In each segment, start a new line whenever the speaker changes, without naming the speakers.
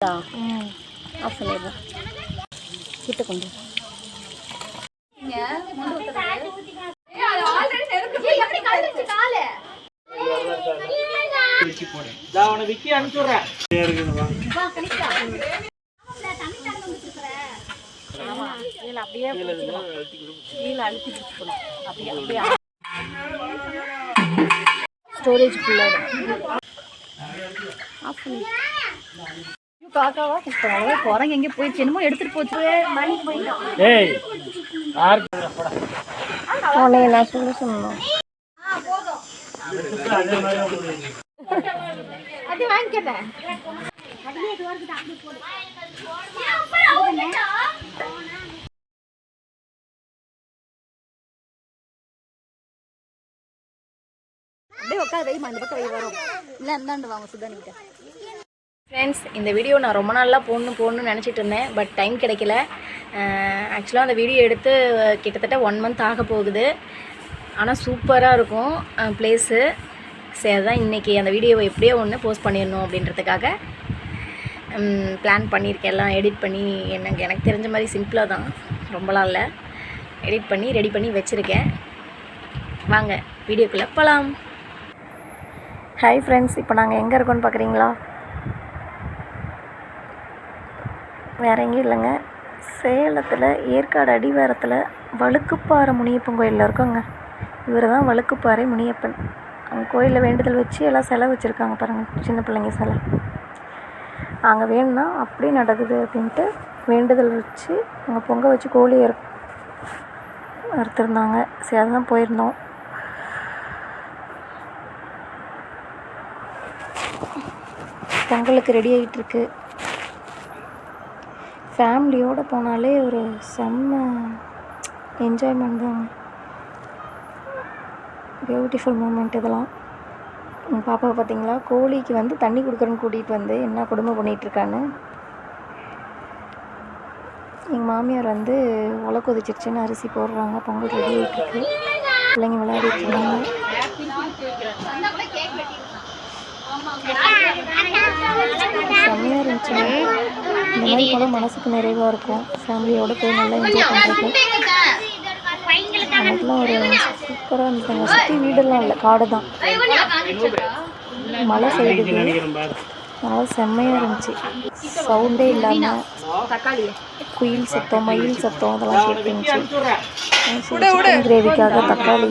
Of பண்ணிடுறேன் கிட்ட கொண்டு
விக்கி அனுப்பிச்சுடுறேன்.
கீழே அப்படியே அழுத்தி பிடிச்சிக்கணும் அப்படியே அப்படியே. ஸ்டோரேஜ் ஃபுல்லாக ஆஃப் பண்ணி. காக்காவா? இப்போ குரங்கு எங்கே போயிடுச்சு? என்னமோ எடுத்துட்டு போச்சு. மணி போயிட்டோம்
ஏய் யாருக்கு
உன்னை நான் சொல்ல சொன்னோம்
அதே மாதிரி உங்களுக்கு.
அது வாங்கிக்கிறேன் அப்படியே உட்கார வைமா இந்த பக்கம் வரும். இல்லை இந்தாண்டு வாங்க சுதானிக்கிட்ட ஃப்ரெண்ட்ஸ் இந்த வீடியோ நான் ரொம்ப நாளாக போடணும் போடணும்னு நினச்சிட்டு இருந்தேன் பட் டைம் கிடைக்கல. ஆக்சுவலாக அந்த வீடியோ எடுத்து கிட்டத்தட்ட ஒன் மந்த் ஆக போகுது. ஆனால் சூப்பராக இருக்கும் ப்ளேஸு சரி அதுதான் இன்றைக்கி அந்த வீடியோவை எப்படியோ ஒன்று போஸ்ட் பண்ணிடணும் அப்படின்றதுக்காக பிளான் பண்ணியிருக்கேன். எல்லாம் எடிட் பண்ணி எனக்கு எனக்கு தெரிஞ்ச மாதிரி சிம்பிளாக தான். ரொம்பலாம் இல்லை. எடிட் பண்ணி ரெடி பண்ணி வச்சுருக்கேன். வாங்க வீடியோக்குள்ளே போகலாம் ஹாய் ஃப்ரெண்ட்ஸ் இப்போ நாங்கள் எங்கே இருக்கோம்னு பார்க்குறீங்களா வேற எங்கேயும் இல்லைங்க. சேலத்தில் ஏற்காடு அடிவாரத்தில் வழுக்குப்பாறை முனியப்பன் கோயிலில் இருக்கோங்க. இவர் தான் வழுக்குப்பாறை முனியப்பன். அவங்க கோயிலில் வேண்டுதல் வச்சு எல்லாம் சிலை வச்சுருக்காங்க பாருங்கள் சின்ன பிள்ளைங்க சிலை. அங்கே வேணும்னா அப்படி நடக்குது அப்படின்ட்டு வேண்டுதல் வச்சு அங்கே பொங்க வச்சு கோழி அறு அறுத்துருந்தாங்க. சரி அதுதான் போயிருந்தோம். பொங்கலுக்கு ரெடி ஆகிட்டுருக்கு ஃபேமிலியோடு போனாலே ஒரு செம்ம என்ஜாய்மெண்ட் தான் பியூட்டிஃபுல் மூமெண்ட் இதெல்லாம். உங்கள் பாப்பாவை பார்த்தீங்களா? கோழிக்கு வந்து தண்ணி கொடுக்குறேன்னு கூட்டிகிட்டு வந்து என்ன கொடுமை பண்ணிகிட்ருக்கான்னு எங்கள் மாமியார் வந்து உலை கொதிச்சிருச்சுன்னு அரிசி போடுறாங்க. பொங்கல் ரெடி ஆகிட்டுருக்கு பிள்ளைங்க விளையாடிட்டு இருந்தாங்க செம்மையாக இருந்துச்சு. இந்த மாதிரி கூட மனசுக்கு நிறைவாக இருக்கும். ஃபேமிலியோடு போய் நல்லா என்ஜாய் பண்ணுறது நமக்குலாம் ஒரு சூப்பராக இருந்துச்சுங்க சுற்றி வீடெல்லாம் இல்லை காடு தான் மலை சைடு. நல்லா செம்மையாக இருந்துச்சு. சவுண்டே இல்லாமல் குயில் சத்தம் மயில் சத்தம் அதெல்லாம் கேட்டுருந்துச்சு கிரேவிக்காக தக்காளி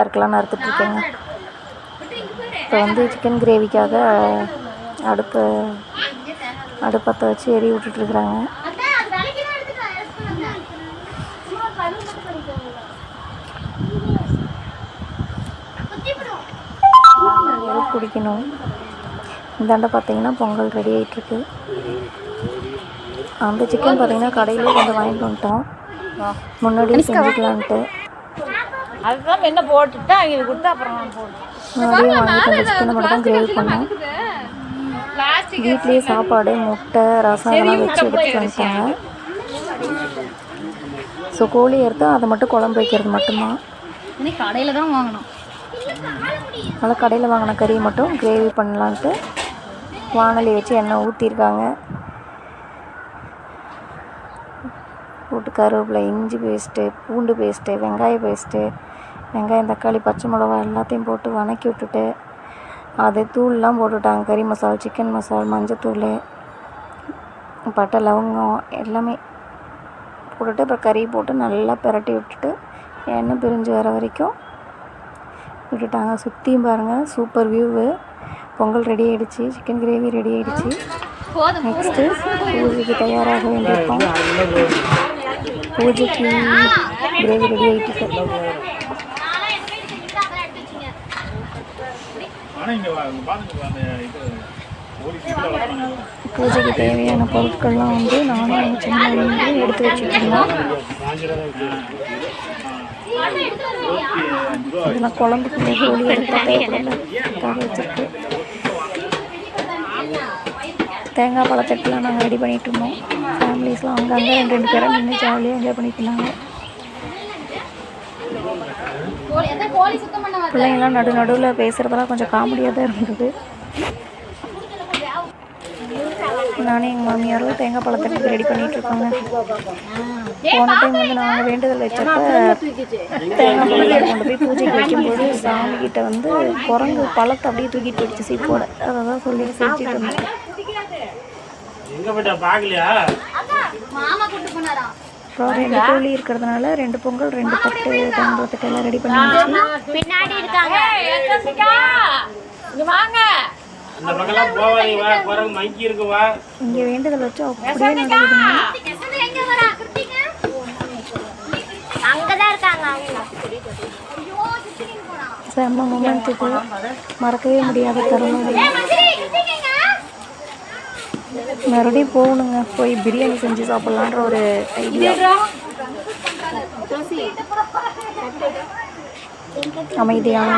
அறுக்கலாம்னு அறுத்துட்டு இருக்கேங்க. இப்போ வந்து சிக்கன் கிரேவிக்காக அடுப்பு அடுப்பத்தை வச்சு எரி விட்டுட்ருக்குறாங்க குடிக்கணும். இந்தாண்ட பார்த்தீங்கன்னா பொங்கல் ரெடி ஆகிட்டுருக்கு அந்த சிக்கன் பார்த்தீங்கன்னா கடையிலே கொஞ்சம் வாங்கிட்டு வந்துட்டோம். முன்னாடியே செஞ்சுக்கலான்ட்டு.
அதுதான் என்ன போட்டுட்டு அவங்க கொடுத்தா அப்புறம்
முன்னாடியே வாங்கிட்டு சிக்கனை மட்டும் தான் கிரேவி பண்ணோம். வீட்லேயே சாப்பாடு முட்டை ரசம் அதெல்லாம் வச்சு எடுத்துட்டு வந்துட்டாங்க. ஸோ கோழி எடுத்து அதை மட்டும் குழம்பு வைக்கிறது மட்டும்தான்.
கடையில் தான் வாங்கணும்.
அதனால் கடையில் வாங்கின கறியை மட்டும் கிரேவி பண்ணலான்ட்டு வானொலி வச்சு எண்ணெய் ஊற்றிருக்காங்க போட்டு கருவேப்பிலை இஞ்சி பேஸ்ட்டு பூண்டு பேஸ்ட்டு வெங்காய பேஸ்ட்டு வெங்காயம் தக்காளி பச்சை மிளகா எல்லாத்தையும் போட்டு வதக்கி விட்டுட்டு அது தூள்லாம் போட்டுட்டாங்க. கறி மசாலா சிக்கன் மசாலா மஞ்சத்தூள் பட்டை லவங்கம் எல்லாமே போட்டுட்டு அப்புறம் கறி போட்டு நல்லா பிரட்டி விட்டுட்டு எண்ணெய் பிரிஞ்சு வர வரைக்கும் விட்டுட்டாங்க. சுற்றியும் பாருங்கள் சூப்பர் வியூவு பொங்கல் ரெடி ஆகிடுச்சு சிக்கன் கிரேவி ரெடி ஆகிடுச்சு நெக்ஸ்ட்டு பூஜைக்கு தயாராக வேண்டியிருக்கோம். பூஜைக்கு கிரேவி ரெடி ஆகிட்டு
ஆனா இங்க வா- இங்க பாருங்க, அந்த இது கோழி சீக்கிரம் வளர்ப்பாங்க.
பூஜைக்கு தேவையான பொருட்கள்லாம் வந்து நானும் எங்கள் சின்ன வந்து எடுத்து வச்சுருந்தோம் இதெல்லாம் குழம்புக்கு கோழி எடுத்தால் தேவைப்படல வச்சுருக்கு. தேங்காய் பழத்தட்டுலாம் நாங்கள் ரெடி பண்ணிட்டு இருந்தோம். ஃபேமிலிஸ்லாம் அங்கங்கே ரெண்டு ரெண்டு பேரும் நின்று ஜாலியாக என்ஜாய் பண்ணிட்டு இருந்தாங்க. பிள்ளைங்கள்லாம் நடு நடுவில் பேசுகிறதெல்லாம் கொஞ்சம் காமெடியாக தான் இருந்தது. நானே எங்கள் மாமியாரும் தேங்காய் பழத்தட்டுக்கு ரெடி பண்ணிட்டு இருக்காங்க போன டைம் வந்து நாங்கள் வேண்டுதல் வச்சப்ப தேங்காய் பழத்தை கொண்டு போய் பூஜைக்கு வைக்கும்போது சாமி கிட்ட வந்து குரங்கு பழத்தை அப்படியே தூக்கிட்டு போயிடுச்சு. சீப்போட அதை தான் சொல்லி செஞ்சுட்டு இருந்தேன்.
எங்க போயிட்டா? பாக்கலையா?
அப்புறம் ரெண்டு கோழி இருக்கிறதுனால ரெண்டு பொங்கல் ரெண்டு தேங்காய் பழத்தட்டு எல்லாம் ரெடி பண்ணியாச்சு.
பின்னாடி இருக்காங்க.
இங்க வாங்க.
அந்த பக்கம்லாம் போவாதீங்க வா குரங்கு மங்கி இருக்கு வா.
இங்கே வேண்டுதல் வச்சு அப்படியே நடக்குதுங்க
எங்க வரா கிருத்திக? அங்கதான் இருக்காங்க அவங்க.
செம்ம மூமெண்ட்டுக்கு மறக்கவே முடியாத தருணம். மறுபடியும் போகணுங்க. போய் பிரியாணி செஞ்சு சாப்பிட்லான்ற ஒரு ஐடியா அமைதியான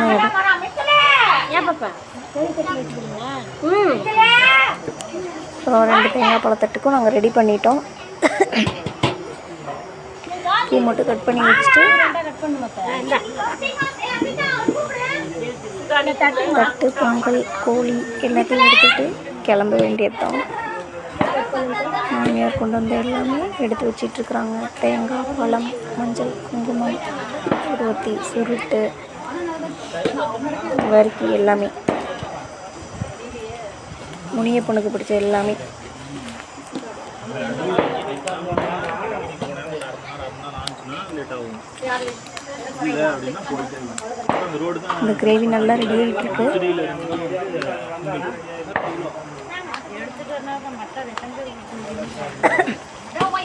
அப்புறம் ரெண்டு தேங்காய் பழத்தட்டுக்கும் நாங்கள் ரெடி பண்ணிட்டோம். பூ மட்டும் கட் பண்ணி வச்சுட்டு தட்டு பொங்கல் கோழி எல்லாத்தையும் எடுத்துட்டு கிளம்ப வேண்டியதுதான். மாமியார் கொண்டு வந்த எல்லாமே எடுத்து வச்சிட்ருக்குறாங்க. தேங்காய் பழம் மஞ்சள் குங்குமம் ஊர்வத்தி சுருட்டு வரிக்கி எல்லாமே. முனியப்பனுக்கு பிடிச்ச எல்லாமே. இந்த கிரேவி நல்லா ரெடி ஆகிட்டு இருக்கு
சிடியில் இருந்து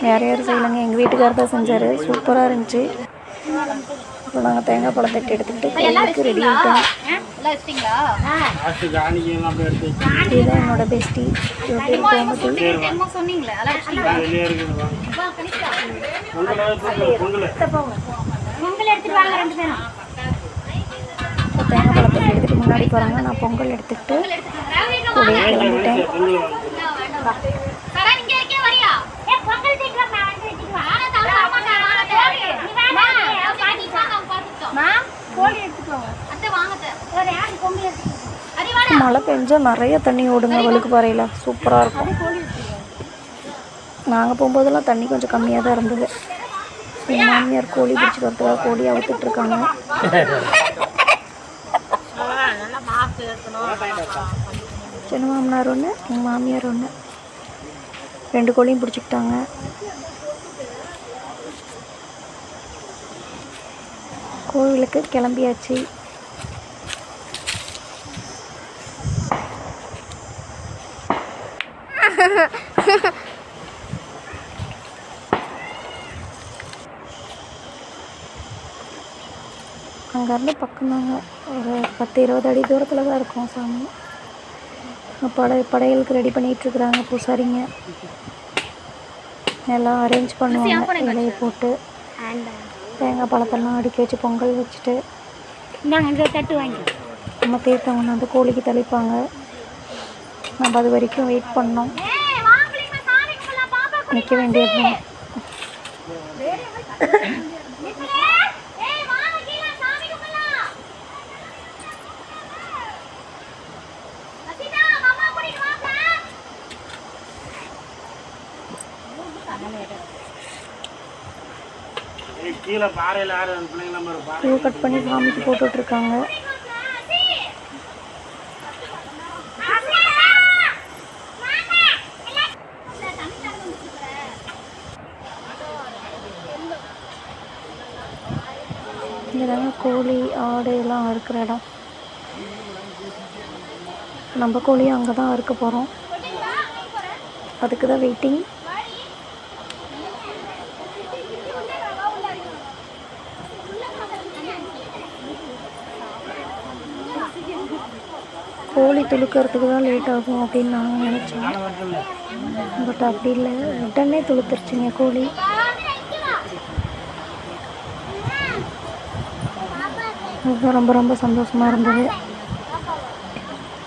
யார் யார் செய்யலைங்க. எங்கள் வீட்டுக்காரர் தான் செஞ்சார். சூப்பராக இருந்துச்சு. இப்போ நாங்கள் தேங்காய் பழத்தட்டு எடுத்துக்கிட்டு கோயிலுக்கு ரெடி ஆகிட்டோம் இதுதான் என்னோட பெஸ்டி தேங்காய் பழத்தட்டு எடுத்துகிட்டு முன்னாடி போகிறாங்க நான் பொங்கல் எடுத்துக்கிட்டு கூடயே கிளம்பிட்டேன்
பொங்கல் வாங்க
சரா நீங்க இருக்கே வரியா ஏ பொங்கல் தீக்கலாம் நான் வந்து வச்சுட்டு வா ஆனா தவிர அம்மா வாங்க நீ வேணா பாட்டி வாங்க பாத்துட்டோம் மா கோழி எடுத்துக்கோங்க அத்தை வாங்கத்த வேற யாரு பொங்கல் எடுத்துக்கோங்க அடி வாடா
மழை பெஞ்சால் நிறைய தண்ணி ஓடுங்க வழுக்கு பாறையில். சூப்பராக இருக்கும். நாங்கள் போகும்போதெல்லாம் தண்ணி கொஞ்சம் கம்மியாக தான் இருந்தது. எங்கள் மாமியார் கோழி பிடிச்சி வரதுக்காக கோழி
அவுத்துட்ருக்காங்க
சின்ன மாமனார் ஒன்று எங்கள் மாமியார் ஒன்று ரெண்டு கோழியும் பிடிச்சிக்கிட்டாங்க. கோவிலுக்கு கிளம்பியாச்சு. அங்கேருந்து பக்கம்தாங்க ஒரு பத்து இருபது அடி தூரத்தில் தான் இருக்கும் சாமி. படை படையலுக்கு ரெடி பண்ணிகிட்ருக்குறாங்க பூசாரிங்க. எல்லாம் அரேஞ்ச் பண்ணுவாங்க. இலையை போட்டு தேங்காய் பழத்தெல்லாம் அடுக்கி வச்சு பொங்கல் வச்சுட்டு நம்ம தீர்த்தம் கொண்டு வந்து கோழிக்கு தெளிப்பாங்க. நம்ம அது வரைக்கும் வெயிட் பண்ணோம்
ஏய் வாங்கலிங்க சாமி கும்பலாம் பாப்பா
நிற்க வேண்டியது. தான்
ஏய் வாங்க கீழ சாமி கும்பலாம் அசிதா மாமா கூட்டிட்டு வாங்க
ஏய், கீழே பாறையில் யாரு அந்த பிள்ளைங்களாம் பாரு. பாறை
பூ கட் பண்ணி சாமிக்கு போட்டுட்ருக்காங்க இங்கே தாங்க கோழி ஆடு எல்லாம் அறுக்கிற இடம். நம்ம கோழியும் அங்கே தான் அறுக்க போகிறோம் அதுக்கு தான் வெயிட்டிங் கோழி துளுக்கிறதுக்கு தான் லேட் ஆகும் அப்படின்னு நாங்கள் நினச்சோம். பட் அப்படி இல்லை. உடனே துளுத்துருச்சுங்க கோழி. அதுதான் ரொம்ப ரொம்ப சந்தோஷமாக இருந்தது.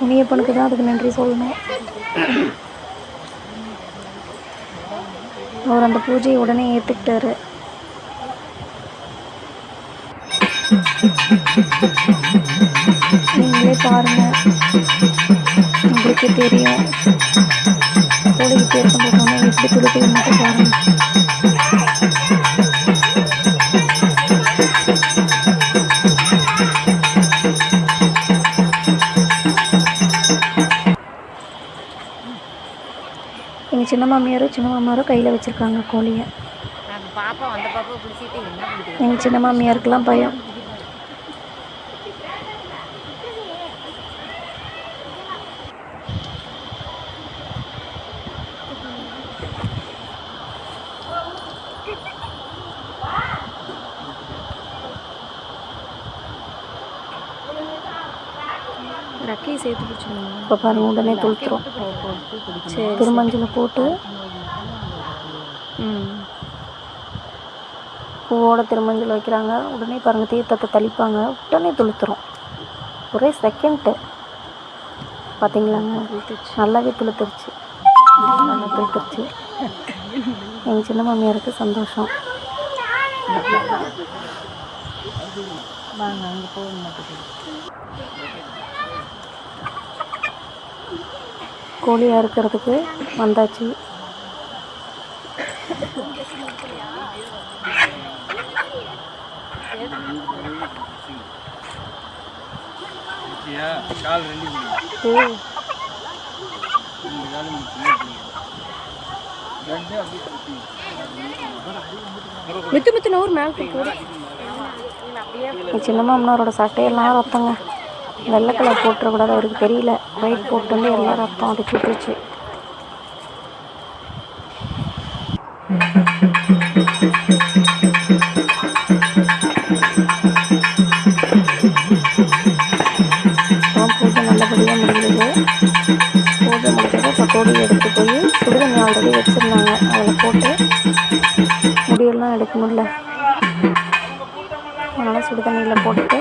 முனியப்பனுக்கு தான் அதுக்கு நன்றி சொல்லணும். அவர் அந்த பூஜையை உடனே ஏற்றுக்கிட்டாரு நீங்களே பாருங்க. உங்களுக்கே தெரியும். கோழிக்கு பேர் பண்ணுறதுனால எப்படி கொடுத்து மட்டும் பாருங்க. மாமியாரும் சின்ன மாமியாரும் கையில் வச்சுருக்காங்க கோழியை.
பாப்பா அந்த பாப்பா பிடிச்சிட்டு என்ன பிடிக்குது
எங்கள் சின்ன மாமியாருக்கெல்லாம் பயம். ரக்கையை சேர்த்து பிடிச்சிருந்தோம் இப்போ பாருங்க உடனே துளுத்துரும். சரி திருமஞ்சளை போட்டு பூவோட திருமஞ்சள் வைக்கிறாங்க. உடனே பாருங்கள் தீர்த்தத்தை தெளிப்பாங்க. உடனே துளுத்துரும். ஒரே செகண்ட்டு பார்த்தீங்களாங்க நல்லாவே துளுத்துருச்சு. நல்லா துளுத்துருச்சு. எங்கள் சின்ன மாமியாருக்கு சந்தோஷம்.
வாங்க அங்கே போக
கோழி அறுக்கிறதுக்கு வந்தாச்சு. மித்து மித்து நூறு மேலே சின்ன மாமனாரோட சட்டையெல்லாம் ரத்தங்க. வெள்ளை கலர் போட்டுறக்கூடாது அவருக்கு தெரியல. ஒயிட் போட்டு வந்து எல்லாம் ரத்தம் அடிச்சு அப்புறம் பூஜை நல்லபடியாக முடிஞ்சது. பூஜை முடிஞ்சது பட்டோடி எடுத்து போய் சுடுதண்ணி ஆல்ரெடி வச்சுருந்தாங்க. அதில் போட்டு முடியெல்லாம் எடுக்கணும்ல. அதனால் சுடுதண்ணியில் போட்டுட்டு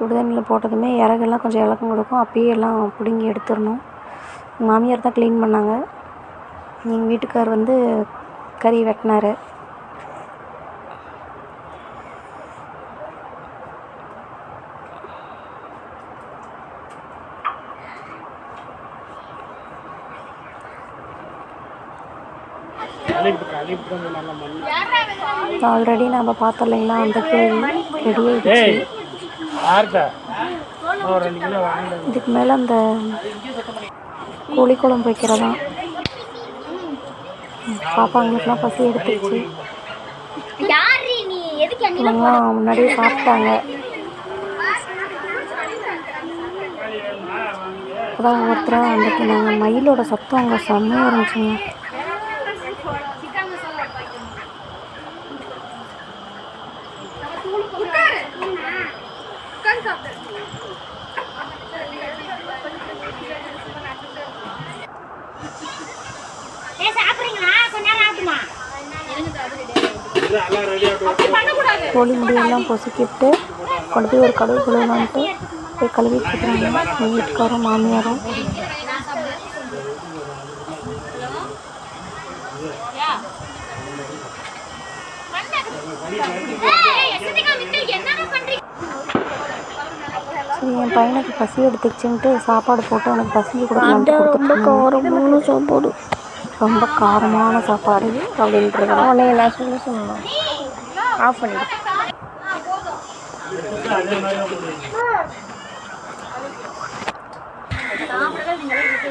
சுடுதண்ணியில் போட்டதுமே இறகெல்லாம் கொஞ்சம் இலக்கம் கொடுக்கும். அப்பயே எல்லாம் பிடுங்கி எடுத்துடணும். மாமியார் தான் க்ளீன் பண்ணாங்க. எங்கள் வீட்டுக்கார் வந்து கறி வெட்டினாரு. ஆல்ரெடி நம்ம பார்த்தோம் இல்லைங்களா? அந்த கேள்வி ரெடி இதுக்கு மேலே அந்த கோழி குழம்பு வைக்கிறதா பாப்பாங்களுக்குலாம் பசி எடுத்துருச்சு.
யாரு நீ? எதுக்கு அண்ணி
இவங்களாம் முன்னாடியே சாப்பிட்டாங்க. அதான் ஒவ்வொருத்தராக வந்துட்டு நாங்கள் மயிலோட சத்தம் அங்கே செம்மையாக இருந்துச்சுங்க
ஏ சாப்பிடுறீங்களா கொஞ்ச நேரம் ஆகுமா
எல்லாம் ரெடி ஆகிட்டு
கோழி முடியெல்லாம் பொசுக்கிட்டு கொண்டு போய் ஒரு கழுவு கழுவுலான்ட்டு போய் கழுவிட்டு இருக்கிறாங்க எங்கள் வீட்டுக்காரும் மாமியாரும். என் பையனுக்கு பசி எடுத்துச்சுன்ட்டு சாப்பாடு போட்டு அவனுக்கு ரொம்ப காரமான சாப்பாடு. ரொம்ப காரமான சாப்பாடு அப்படின்றது அவனே நான் சொல்ல சொன்னான். ஆஃப் பண்ணிடு.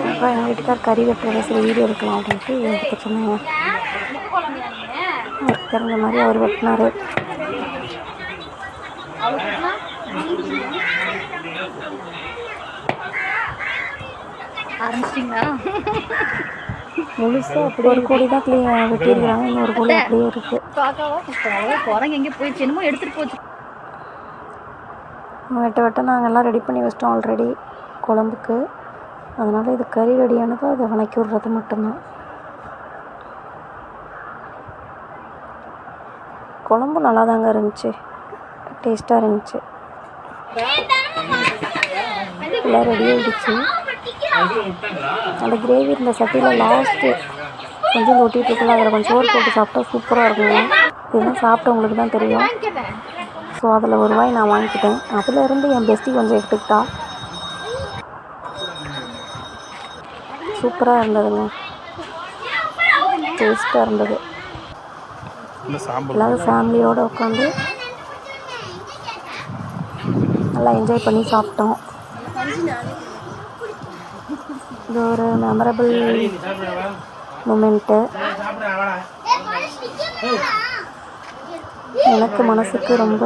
அப்பா எங்கள் வீட்டுக்கார் கறி வெட்டுறத சரி வீடியோ எடுக்கலாம் அப்படின்ட்டு எடுக்க சொன்னாங்க. தெரிஞ்ச மாதிரி அவர் வெட்டினார்.
ஆரம்பிச்சிட்டிங்களா?
முழுசாக அப்படி ஒரு கோடி. தான் கிளீ வெட்டியிருக்கிறாங்க இன்னொரு கோடி அப்படியே இருக்குது
குரங்கு எங்கே போயிடுச்சு? என்னமோ எடுத்துகிட்டு போச்சு.
வெட்ட வெட்ட நாங்கள் எல்லாம் ரெடி பண்ணி வச்சிட்டோம் ஆல்ரெடி குழம்புக்கு. அதனால் இது கறி ரெடியானதோ அதை வணக்கி விட்றது மட்டும்தான். குழம்பு நல்லா தாங்க இருந்துச்சு. டேஸ்ட்டாக இருந்துச்சு எல்லாம் ரெடி ஆகிடுச்சு அந்த கிரேவி இருந்த சட்டியில் லாஸ்ட்டு கொஞ்சம் இருக்குல்ல அதில் கொஞ்சம் சோறு போட்டு சாப்பிட்டா சூப்பராக இருக்குங்க. இதெல்லாம் சாப்பிட்டவங்களுக்கு தான் தெரியும். ஸோ அதில் ஒரு வாய் நான் வாங்கிக்கிட்டேன். அதில் இருந்து என் பெஸ்டி கொஞ்சம் எடுத்துக்கிட்டா. சூப்பராக இருந்ததுங்க. டேஸ்ட்டாக இருந்தது. எல்லோரும் ஃபேமிலியோடு உட்காந்து நல்லா என்ஜாய் பண்ணி சாப்பிட்டோம். இது ஒரு மெமரபிள் மூமெண்ட்டு எனக்கு மனசுக்கு ரொம்ப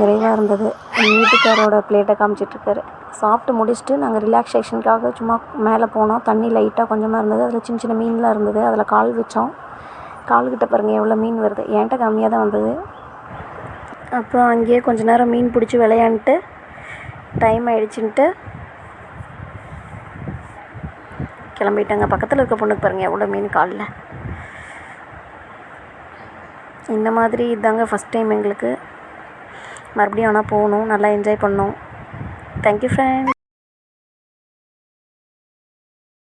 நிறைவாக இருந்தது. எங்கள் வீட்டுக்காரோட பிளேட்டை காமிச்சிட்ருக்காரு. சாப்பிட்டு முடிச்சுட்டு நாங்கள் ரிலாக்ஸேஷனுக்காக சும்மா மேலே போனோம். தண்ணி லைட்டாக கொஞ்சமாக இருந்தது. அதில் சின்ன சின்ன மீன்லாம் இருந்தது. அதில் கால் வச்சோம். கால்கிட்ட பாருங்கள் எவ்வளோ மீன் வருது. என்கிட்ட கம்மியாக தான் வந்தது. அப்புறம் அங்கேயே கொஞ்ச நேரம் மீன் பிடிச்சி விளையாண்டுட்டு டைம் ஆகிடுச்சின்ட்டு கிளம்பிட்டாங்க. பக்கத்தில் இருக்க பொண்ணுக்கு பாருங்கள் எவ்வளோ மீன் காலில். இந்த மாதிரி இதாங்க ஃபஸ்ட் டைம் எங்களுக்கு. மறுபடியும் ஆனால் போகணும் நல்லா என்ஜாய் பண்ணோம். Thank you friend